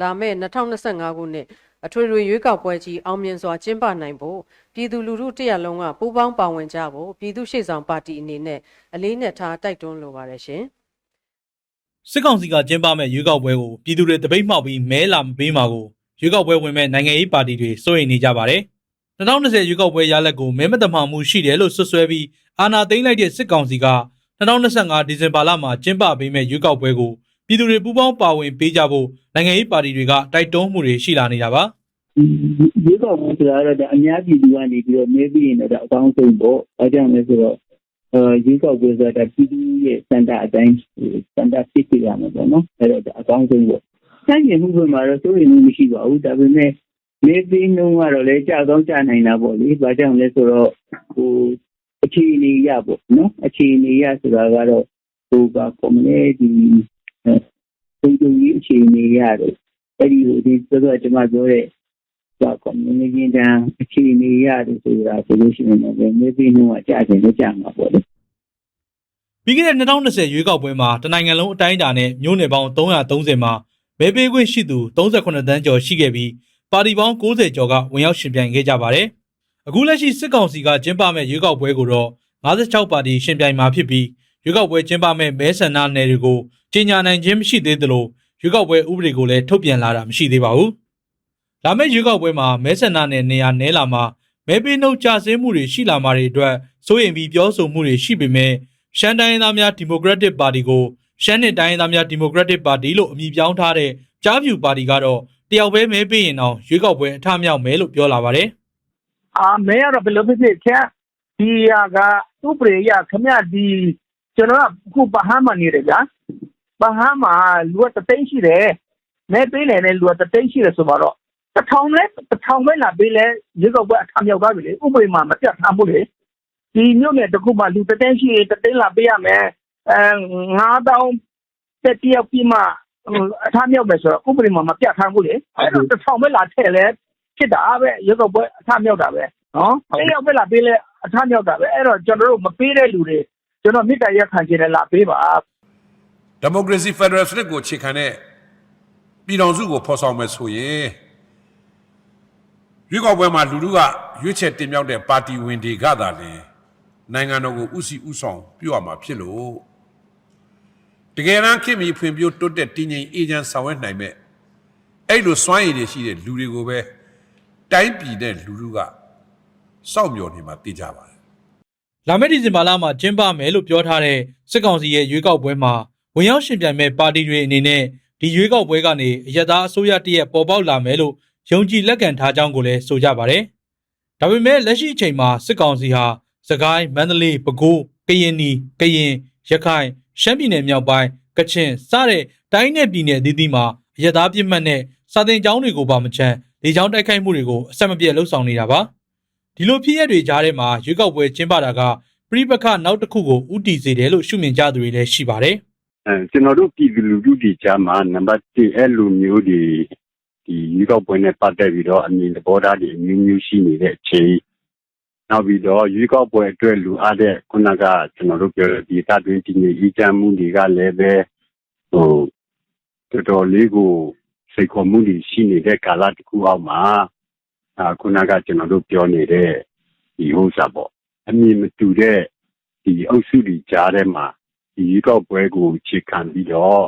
လာမယ့်2025ခုနှစ်အထွေထွေရွေးကောက်ပွဲကြီးအောင်မြင်စွာကျင်းပနိုင်ဖို့ပြည်သူလူထုတရက်လုံးကပူးပေါင်းပါဝင်ကြဖို့ပြည်သူ့ရှေ့ဆောင်ပါတီအနေနဲ့အလေးနက်ထားတိုက်တွန်းလိုပါတယ်ရှင်။စစ်ကောင်စီကကျင်းပမဲ့ရွေးကောက်ပွဲကိုပြည်သူတွေတပိတ်မှောက်ပြီးမဲလာမပေးမှာကိုရွေးကောက်ပွဲဝင်မဲ့နိုင်ငံရေးပါတီတွေစိုးရိမ်နေကြပါတယ်။2020ရွေးကောက်ပွဲရလဒ်ကိုမဲမတမာမှုရှိတယ်လို့ဆွဆွဲပြီးအာဏာသိမ်းလိုက်တဲ့စစ်ကောင်စီက2025ဒီဇင်ဘာလမှာကျင်းပပေးမဲ့ရွေးကောက်ပွဲကို ပြည်သူတွေပူးပေါင်းပါဝင်ပေးကြဖို့နိုင်ငံရေးပါတီတွေကတိုက်တွန်းမှုတွေရှိလာနေတာပါဒီကောက်ပွဲဆိုတာတော့အများပြည်သူကနေပြီးတော့မဲပြီးရင်တော့အကောင်းဆုံးပေါ့။အဲကြောင့်လဲဆိုတော့အဲဒီကောက်ပွဲဆိုတာပြည်သူရဲ့စံတာအတိုင်းစံတာဖြစ်ပြရမှာပေါ့နော်။အဲတော့အကောင်းဆုံးပေါ့။ဆိုင်ရမှုဘက်မှာတော့စိုးရိမ်မှုမရှိပါဘူး။ဒါပေမဲ့မဲပြီးနှုန်းကတော့လည်းကြာကောင်းကြာနိုင်တာပေါ့လေ။ဘာကြောင့်လဲဆိုတော့ဟိုအခြေအနေရပေါ့နော်။အခြေအနေရဆိုတာကတော့ဟိုကကွန်မြူနတီ အဲပုံစံကြီးအခြေအနေရတယ်။အဲဒီဟိုဒီဆိုတော့ကျွန်မပြောတဲ့ကကွန်မြူနတီတန်အခြေအနေရတယ်ဆိုတာဆိုလို့ရှိရင်လည်းမဲပြီးနှုန်းကကြာတယ်လို့ကြာမှာပေါ့လေ။ပြီးခဲ့တဲ့2020ရွေးကောက်ပွဲမှာတနိုင်ငံလုံးအတိုင်းအတာနဲ့မြို့နယ်ပေါင်း330မှာမဲပေးခွင့်ရှိသူ38တန်းကျော်ရှိခဲ့ပြီးပါတီပေါင်း90ကျော်ကဝင်ရောက်ရှင်ပြိုင်ခဲ့ကြပါတယ်။အခုလက်ရှိစစ်ကောင်စီကကျင်းပမဲ့ရွေးကောက်ပွဲကိုတော့56ပါတီရှင်ပြိုင်မှာဖြစ်ပြီး ရွေးကောက်ပွဲကျင်းပမဲ့မဲဆန္ဒနယ်တွေကိုကြီးညာနိုင်ခြင်းမရှိသေးသလိုရွေးကောက်ပွဲဥပဒေကိုလည်းထုတ်ပြန်လာတာမရှိသေးပါဘူး။လာမယ့်ရွေးကောက်ပွဲမှာမဲဆန္ဒနယ်နေရာနဲလာမှာမဲပေးနှုတ်ကြဆင်းမှုတွေရှိလာမှာတွေအတွက်စိုးရင်ပြီးပြောဆိုမှုတွေရှိပေမဲ့ရှမ်းတိုင်းရင်းသားများဒီမိုကရက်တစ်ပါတီကိုရှမ်းနှစ်တိုင်းရင်းသားများဒီမိုကရက်တစ်ပါတီလို့အမည်ပြောင်းထားတဲ့ကြားဖြူပါတီကတော့တယောက်ပဲမဲပေးရင်တော့ရွေးကောက်ပွဲအထမြောက်မယ်လို့ပြောလာပါတယ်အာမဲကတော့ဘယ်လိုဖြစ်ဖြစ်ချက်ဒီဟာကဥပဒေရခမရဒီ ကျွန်တော်ကခုပဟမ်းမှာနေတယ်ဗျာပဟမ်းမှာလူကတသိန်းရှိတယ်မဲပေးနေတယ်လူကတသိန်းရှိတယ်ဆိုတော့တစ်ထောင်လဲတစ်ထောင်ပဲလာပေးလဲရေကောက်ပွဲအထမြောက်သွားပြီလေဥပဒေမှာမပြတ်ထားဘူးလေဒီမြို့နယ်တစ်ခုမှာလူတသိန်းရှိရင်တသိန်းလာပေးရမယ်အဲ9000တက်တယောက်ပြီးမှအထမြောက်မယ်ဆိုတော့ဥပဒေမှာမပြတ်ထားဘူးလေအဲ့တော့တစ်ထောင်ပဲလာထည့်လဲဖြစ်တာပဲရေကောက်ပွဲအထမြောက်တာပဲနော်အဲ့ရောက်ပဲလာပေးလဲအထမြောက်တာပဲအဲ့တော့ကျွန်တော်တို့မပေးတဲ့လူတွေ ကျွန်တော်မေတ္တာရက်ခံခြင်းနဲ့လာပေးပါဒီမိုကရေစီဖက်ဒရယ်စနစ်ကိုခြေခံတဲ့ပြည်တော်စုကိုဖော်ဆောင်မယ်ဆိုရင်ရွေးကောက်ပွဲမှာလူလူကရွေးချယ်တင်မြှောက်တဲ့ပါတီဝင်တွေကသာလေနိုင်ငံတော်ကိုဥစီဥဆောင်ပြုရမှာဖြစ်လို့တကယ်တမ်းခင်မီဖွံ့ဖြိုးတိုးတက်တည်ငြိမ်အေဂျင့်ဆောင်ရွက်နိုင်မဲ့အဲ့လိုစွမ်းရည်တွေရှိတဲ့လူတွေကိုပဲတိုင်းပြည်တဲ့လူလူကစောင့်မျှော်နေမှာသိကြပါတယ်။ လာမယ့်ဒီဇင်ဘာလမှာကျင်းပမယ်လို့ပြောထားတဲ့စစ်ကောင်စီရဲ့ရွေးကောက်ပွဲမှာဝင်ရောက်ရှင်ပြိုင်မဲ့ပါတီတွေအနေနဲ့ဒီရွေးကောက်ပွဲကနေအယက်သားအစိုးရတရက်ပေါ်ပေါက်လာမယ်လို့ယုံကြည်လက်ခံထားကြောင်းကိုလည်းဆိုကြပါတယ်။ဒါပေမဲ့လက်ရှိအချိန်မှာစစ်ကောင်စီဟာစကိုင်းမန္တလေးပဲခူးကရင်နီကရင်ရခိုင်ရှမ်းပြည်နယ်မြောက်ပိုင်းကချင်စတဲ့တိုင်းနယ်ပြည်နယ်အသီးသီးမှာအယက်သားပြစ်မှတ်နဲ့စာတင်ကျောင်းတွေကိုပါမချမ်းလေကြောင်းတိုက်ခိုက်မှုတွေကိုအဆက်မပြတ်လှုပ်ဆောင်နေတာပါ။ ဒီလိုဖြစ်ရတွေကြားထဲမှာရွေးကောက်ပွဲကျင်းပတာကပြိပခနောက်တစ်ခုကိုဥတီစေတယ်လို့ရှုမြင်ကြသူတွေလည်းရှိပါတယ်အဲကျွန်တော်တို့ပြည်သူလူထုဒီကြားမှာနံပါတ်1အဲ့လိုမျိုးဒီဒီရွေးကောက်ပွဲနဲ့ပတ်သက်ပြီးတော့အမြင်သဘောထားတွေအမျိုးမျိုးရှိနေတဲ့အချိန်နောက်ပြီးတော့ရွေးကောက်ပွဲအတွက်လူအားတဲ့ခုနကကျွန်တော်တို့ပြောတဲ့ဒီသတွင်းဒီနေအကြမ်းမှုတွေကလည်းပဲဟိုတော်တော်လေးကိုစိတ်ခေါ်မှုတွေရှိနေတဲ့ကာလတစ်ခုအောက်မှာ အခုနကကျွန်တော်တို့ပြောနေတဲ့ဒီဥစ္စာပေါ့အမြင်မတူတဲ့ဒီအုပ်စုတွေကြားထဲမှာဒီရွေးကောက်ပွဲကိုခြေခံပြီးတော့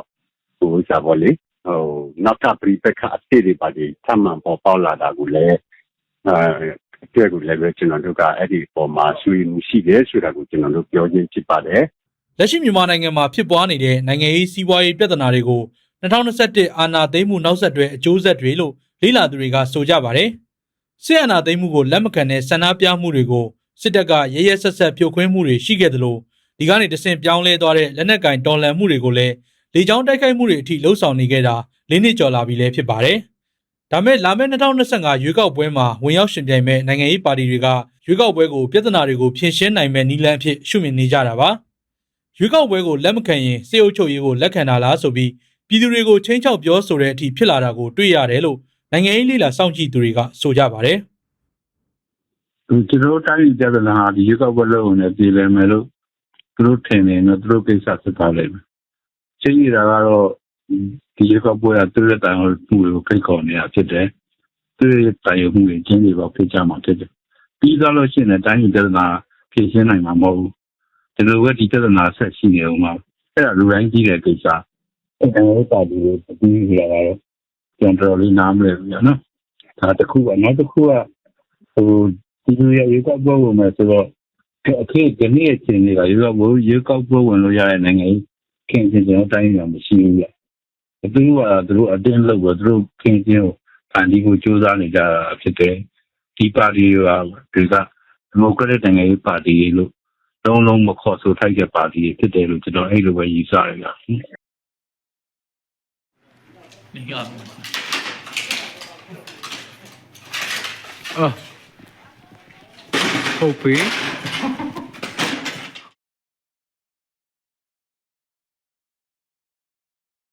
ဟိုဥစားပေါ့လေဟိုနောက်ထပ်ပြိပခအစ်စ်တွေပါဒီထမှန်ပေါ်ပေါက်လာတာကိုလည်းအဲအတွက်ကိုလည်းပဲကျွန်တော်တို့ကအဲ့ဒီပေါ်မှာဆွေးမှုရှိတယ်ဆိုတာကိုကျွန်တော်တို့ပြောချင်းဖြစ်ပါတယ်။လက်ရှိမြန်မာနိုင်ငံမှာဖြစ်ပွားနေတဲ့နိုင်ငံရေးစီးပွားရေးပြဿနာတွေကို2021အာဏာသိမ်းမှုနောက်ဆက်တွဲအကျိုးဆက်တွေလို့လေ့လာသူတွေကဆိုကြပါတယ်။ စစ်အာဏာသိမ်းမှုကိုလက်မခံတဲ့ဆန္ဒပြမှုတွေကိုစစ်တပ်ကရရဆက်ဆက်ဖြိုခွင်းမှုတွေရှိခဲ့သလိုဒီကနေတဆင့်ပြောင်းလဲသွားတဲ့လက်နက်ကင်တော်လှန်မှုတွေကိုလည်းလေကြောင်းတိုက်ခိုက်မှုတွေအထိလှုံ့ဆော်နေခဲ့တာ၄နှစ်ကျော်လာပြီလည်းဖြစ်ပါတယ်။ဒါမဲ့လာမယ့်2025ရွေးကောက်ပွဲမှာဝင်ရောက်ရှင်ပြိုင်မဲ့နိုင်ငံရေးပါတီတွေကရွေးကောက်ပွဲကိုပြဿနာတွေကိုဖြေရှင်းနိုင်မဲ့နည်းလမ်းအဖြစ်ရှုမြင်နေကြတာပါ။ရွေးကောက်ပွဲကိုလက်မခံရင်စေအုပ်ချုပ်ရေးကိုလက်ခံတာလားဆိုပြီးပြည်သူတွေကိုချင်းချောက်ပြောဆိုတဲ့အထိဖြစ်လာတာကိုတွေ့ရတယ်လို့ နိုင်ငံရေးလေလာစောင့်ကြည့်သူတွေကဆိုကြပါတယ်။သူကျွန်တော်တို့တိုင်းပြည်ပြဿနာဟာဒီရွေးကောက်ပွဲလုပ်ုံနဲ့ပြည်လည်မယ်လို့သူတို့ထင်နေတော့သူတို့ကိစ္စဖြစ်သွားလိမ့်မယ်။ချိန်ရတာကတော့ဒီရွေးကောက်ပွဲကသူ့ရဲ့တိုင်ကိုမှုကိုဖိတ်ခေါ်နေတာဖြစ်တယ်သူ့ရဲ့တိုင်ကိုမှုကိုကျင်းနေပါဖြစ်ကြမှာဖြစ်တယ်ပြီးသွားလို့ရှိရင်လည်းတိုင်းပြည်ပြဿနာဖြေရှင်းနိုင်မှာမဟုတ်ဘူးဒီလိုပဲဒီပြဿနာဆက်ရှိနေအောင်မှာအဲ့ဒါလူတိုင်းကြီးတဲ့ကိစ္စအဲ့ဒါကိုပါတီကိုပြီးကြရတော့ ကျွန်တော်လေးနားမလဲဘူးနော်ဒါတစ်ခုကနောက်တစ်ခုကဟိုဒီလိုရွေးကောက်ပွဲဝင်မယ်ဆိုတော့အခက်ဒီနေ့အချိန်လေးကရွေးကောက်ပွဲရွေးကောက်ပွဲဝင်လို့ရတဲ့နိုင်ငံကြီးခင်ဗျကျွန်တော်တိုင်းပြည်မှာမရှိဘူးဗျသူတို့ကသူတို့အတင်းလုပ်တော့သူတို့ခင်ဗျကိုဖန်တီးကိုစူးစမ်းနေကြတာဖြစ်တယ်ဒီပါတီကဒီကဒီမိုကရက်တစ်နိုင်ငံရေးပါတီလို့လုံးလုံးမခေါ်ဆိုထိုက်တဲ့ပါတီဖြစ်တယ်လို့ကျွန်တော်အဲ့လိုပဲယူဆရတယ်ဗျနေရ အာဟုတ်ပြီ